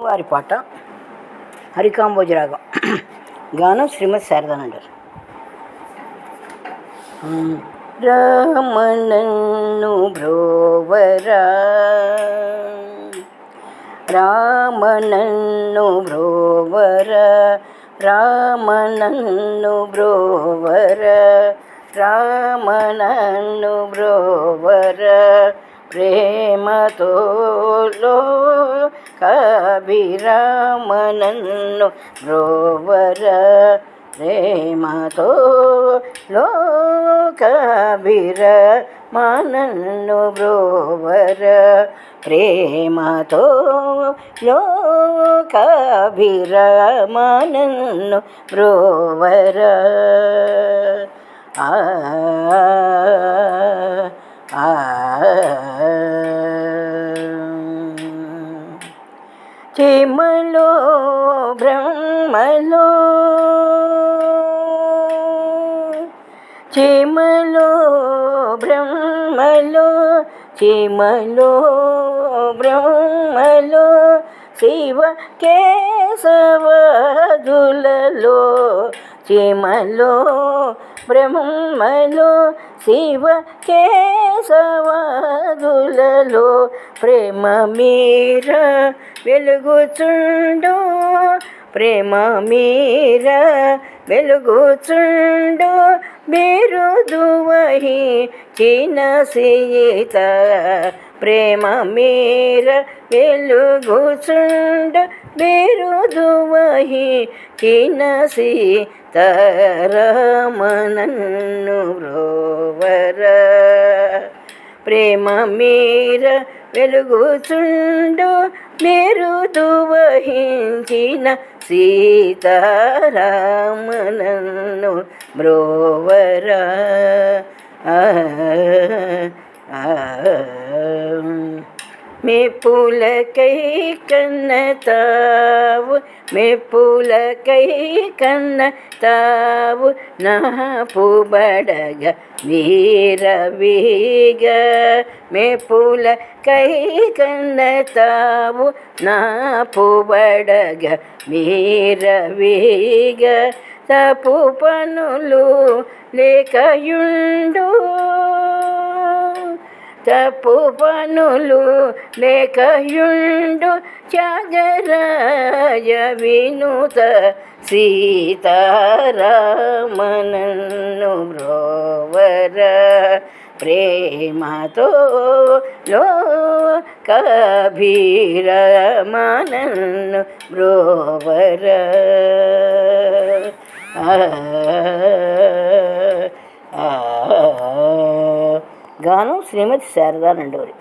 వారి పాట హరికాంబోజరాగం. గానం శ్రీమతి శారదానందర్. రామనన్ను భ్రోవరా రామనన్ను భ్రోవర రామనన్ను బ్రోవర. రామనన్ను బ్రోవర. ప్రేమతో కవిరామనన్ను బ్రోవర ప్రేమతో లోకభిర మనన్ను బ్రోవర ప్రేమతో లోకభిర మనన్ను బ్రోవర ఆ ఆ. చేమలో బ్రహ్మలో. చేమలో బ్రహ్మలో చేమలో బ్రహ్మలో. శివ కేశవ దులలో చిమలో బ్రహ్మలో శివ కేశవదులలో ప్రేమ మీర వెలుగుచుండు. ప్రేమ మీర వెలుగుచుండు. బిరుదువహి చిన్న సీత ప్రేమ మీర వెలుగుచుండు బిరుదువహి చిన్న సీతారామనన్ను బ్రోవర ప్రేమ మీర వెలుగుచుండు మీరు దువహించిన సీతారామనన్ను ఆ. మెప్పులకై కన్నతావు మెప్పులకై కన్నతావు నా పూబడగ వీర వీగ మెప్పులకై కన్నతావు నా పూబడగ వీర వీగ తపు పనులు లేకయుండు తప్పు పనులు లేకయుండు త్యాగరాజ వినుత సీతారామనన్ను బ్రోవర ప్రేమతో లో కభీరమనన్ను బ్రోవర ఆ గాను శ్రీమతి శారదా నండూరి.